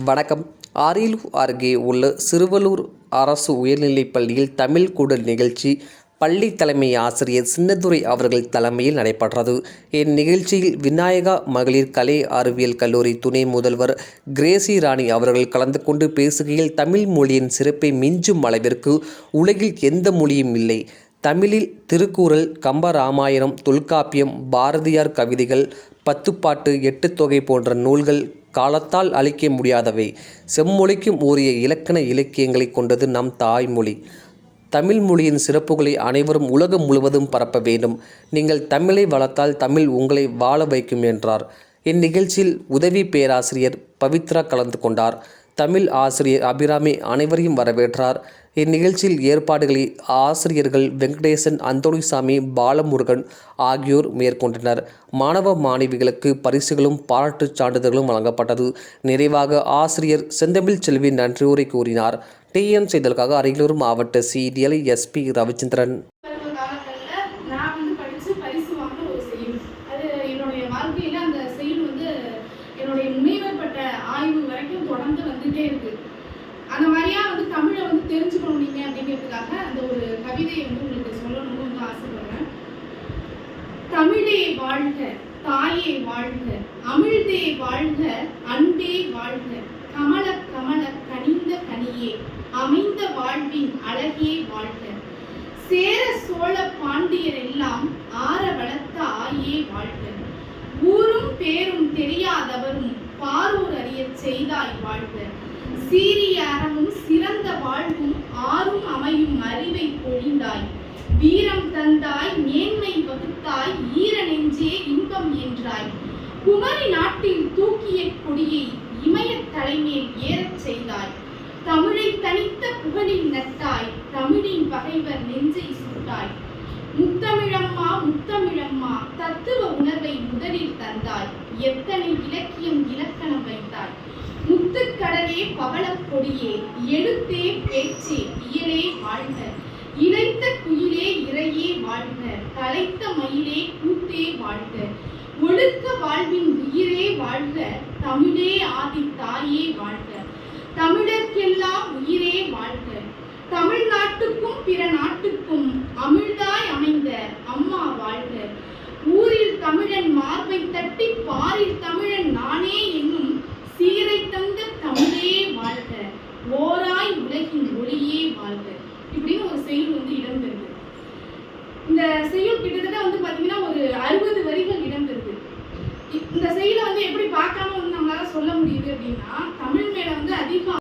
வணக்கம். அரியலூர் அருகே உள்ள சிறுவலூர் அரசு உயர்நிலைப் பள்ளியில் தமிழ் கூடல் நிகழ்ச்சி பள்ளி தலைமை ஆசிரியர் சின்னதுரை அவர்கள் தலைமையில் நடைபெற்றது. இந்நிகழ்ச்சியில் விநாயகா மகளிர் கலை அறிவியல் கல்லூரி துணை முதல்வர் கிரேசி ராணி அவர்கள் கலந்து கொண்டு பேசுகையில் தமிழ் மொழியின் சிறப்பை மிஞ்சும் அளவிற்கு உலகில் எந்த மொழியும் இல்லை. தமிழில் திருக்குறள் கம்பராமாயணம் தொல்காப்பியம் பாரதியார் கவிதைகள் பத்துப்பாட்டு எட்டுத்தொகை போன்ற நூல்கள் காலத்தால் அழிக்க முடியாதவை. செம்மொழிக்கும் உரிய இலக்கண இலக்கியங்களை கொண்டது நம் தாய்மொழி. தமிழ் மொழியின் சிறப்புகளை அனைவரும் உலகம் முழுவதும் பரப்ப வேண்டும். நீங்கள் தமிழை வளர்த்தால் தமிழ் உங்களை வாழ வைக்கும் என்றார். இந்நிகழ்ச்சியில் உதவி பேராசிரியர் பவித்ரா கலந்து கொண்டார். தமிழ் ஆசிரியர் அபிராமி அனைவரையும் வரவேற்றார். இந்நிகழ்ச்சியில் ஏற்பாடுகளை ஆசிரியர்கள் வெங்கடேசன் அந்தோணிசாமி பாலமுருகன் ஆகியோர் மேற்கொண்டனர். மாணவ மாணவிகளுக்கு பரிசுகளும் பாராட்டுச் சான்றிதழ்களும் வழங்கப்பட்டது. நிறைவாக ஆசிரியர் செந்தமிழ் செல்வி நன்றியுரை கூறினார். டிஎன் செய்தலுக்காக அரியலூர் மாவட்ட செய்தியாளர் எஸ்பி ரவிச்சந்திரன். தமிழே வாழ்க தாயே வாழ்க அமிழ்தே வாழ்க அன்பே வாழ்க கமல கமல கனிந்த கனியே அமைந்த வாழ்வின் அழகே வாழ்க. சேர சோழ பாண்டியர் எல்லாம் ஆற வளர்த்த ஆயே வாழ்க. ஊரும் பேரும் தெரியாதவரும் பாரூர் அறிய செய்தாய் வாழ்க. சீரிய அறமும் சிறந்த வாழ்வும் ஆறும் அமையும் அறிவை பொழிந்தாய். வீரம் தந்தாய் மேன்மை வகுத்தாய் ஈர நெஞ்சே இன்பம் என்றாய். குமரி நாட்டில் தூக்கிய கொடியை இமயத் தலைமேல் ஏறச் செய்தாய். தமிழை தனித்த புகழில் நட்டாய் தமிழின் பகைவர் நெஞ்சை சுட்டாய். முத்தமிழம்மா முத்தமிழம்மா தத்துவ உணர்வை முதலில் தந்தாய். எத்தனை இலக்கியம் இலக்கணம் வைத்தாய். முத்துக்கடலே பவளக் கொடியே எழுத்தே பேச்சே இயலே வாழ்க. தலைத்த மயிலே கூத்தே வாழ்க. ஒழுக்க வாழ்வின் உயிரே வாழ்க. தமிழே ஆதி தாயே வாழ்க. தமிழர்க்கெல்லாம் உயிரே வாழ்க. தமிழ்நாட்டுக்கும் பிற நாட்டுக்கும் அமிழ்தாய் அமைந்த அம்மா வாழ்க. ஊரில் தமிழன் மார்பை தட்டி பாரில் தமிழன் நானே என்னும் சீரை தந்த தமிழே வாழ்க. ஓராய் உலகின் ஒளியே வாழ்க. இப்படின்னு ஒரு செயல் வந்து இந்த செய்யுள் கிட்டத்தட்ட வந்து பார்த்தீங்கன்னா ஒரு அறுபது வரிகள் இடம்பெறுது. இ- இந்த செய்யுளை வந்து எப்படி பார்க்காம வந்து நம்மளால சொல்ல முடியுது அப்படின்னா தமிழ் மேல வந்து அதிகம்